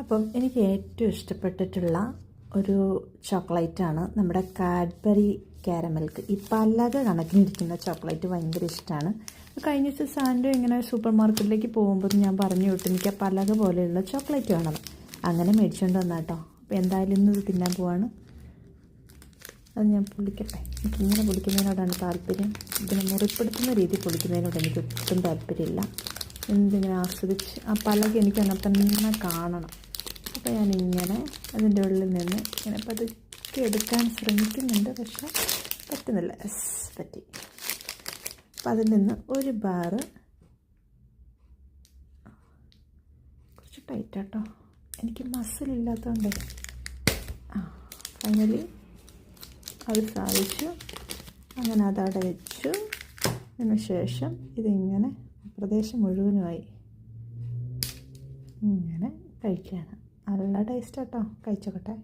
അപ്പം എനിക്ക് ഏറ്റവും ഇഷ്ടപ്പെട്ടിട്ടുള്ള ഒരു ചോക്ലേറ്റാണ് നമ്മുടെ കാഡ്ബറി കാരമൽക്ക്. ഈ പലക കണക്കിനിരിക്കുന്ന ചോക്ലേറ്റ് ഭയങ്കര ഇഷ്ടമാണ് കഴിഞ്ഞ ദിവസം സാൻഡോ ഇങ്ങനെ സൂപ്പർ മാർക്കറ്റിലേക്ക് പോകുമ്പോൾ ഞാൻ പറഞ്ഞു വിട്ടു എനിക്ക് ആ പലക പോലെയുള്ള ചോക്ലേറ്റ് വേണം. അങ്ങനെ മേടിച്ചുകൊണ്ട് വന്നാ കേട്ടോ അപ്പോൾ എന്തായാലും ഇന്ന് തിന്നാൻ പോവാണ്. അത് ഞാൻ പൊളിക്കട്ടെ. എനിക്ക് ഇങ്ങനെ പൊളിക്കുന്നതിനോടാണ് താല്പര്യം. ഇതിനെ മുറിപ്പെടുത്തുന്ന രീതി പൊളിക്കുന്നതിനോട് എനിക്ക് ഒട്ടും താല്പര്യമില്ല. എന്തിങ്ങനെ ആസ്വദിച്ച് ആ പലക എനിക്ക് അങ്ങനെ തന്നെ കാണണം. അപ്പോൾ ഞാനിങ്ങനെ അതിന്റെ ഉള്ളിൽ നിന്ന് ഇങ്ങനെ പതുക്കെ എടുക്കാൻ ശ്രമിക്കുന്നുണ്ട് പക്ഷേ പറ്റുന്നില്ല. എസ് പറ്റി. അപ്പം അതിൽ നിന്ന് ഒരു ബാറ് കുറച്ച് ടൈറ്റാട്ടോ എനിക്ക് മസിൽ ഇല്ലാത്തതുകൊണ്ട് ആ ഫൈനലി അത് സാധിച്ചു. അങ്ങനെ അതവിടെ വെച്ചു. അതിന് ശേഷം ഇതിങ്ങനെ പ്രദേശം മുഴുവനുമായി ഇങ്ങനെ കഴിക്കുകയാണ് നല്ല ടേസ്റ്റ് കേട്ടോ കഴിച്ചോക്കട്ടെ.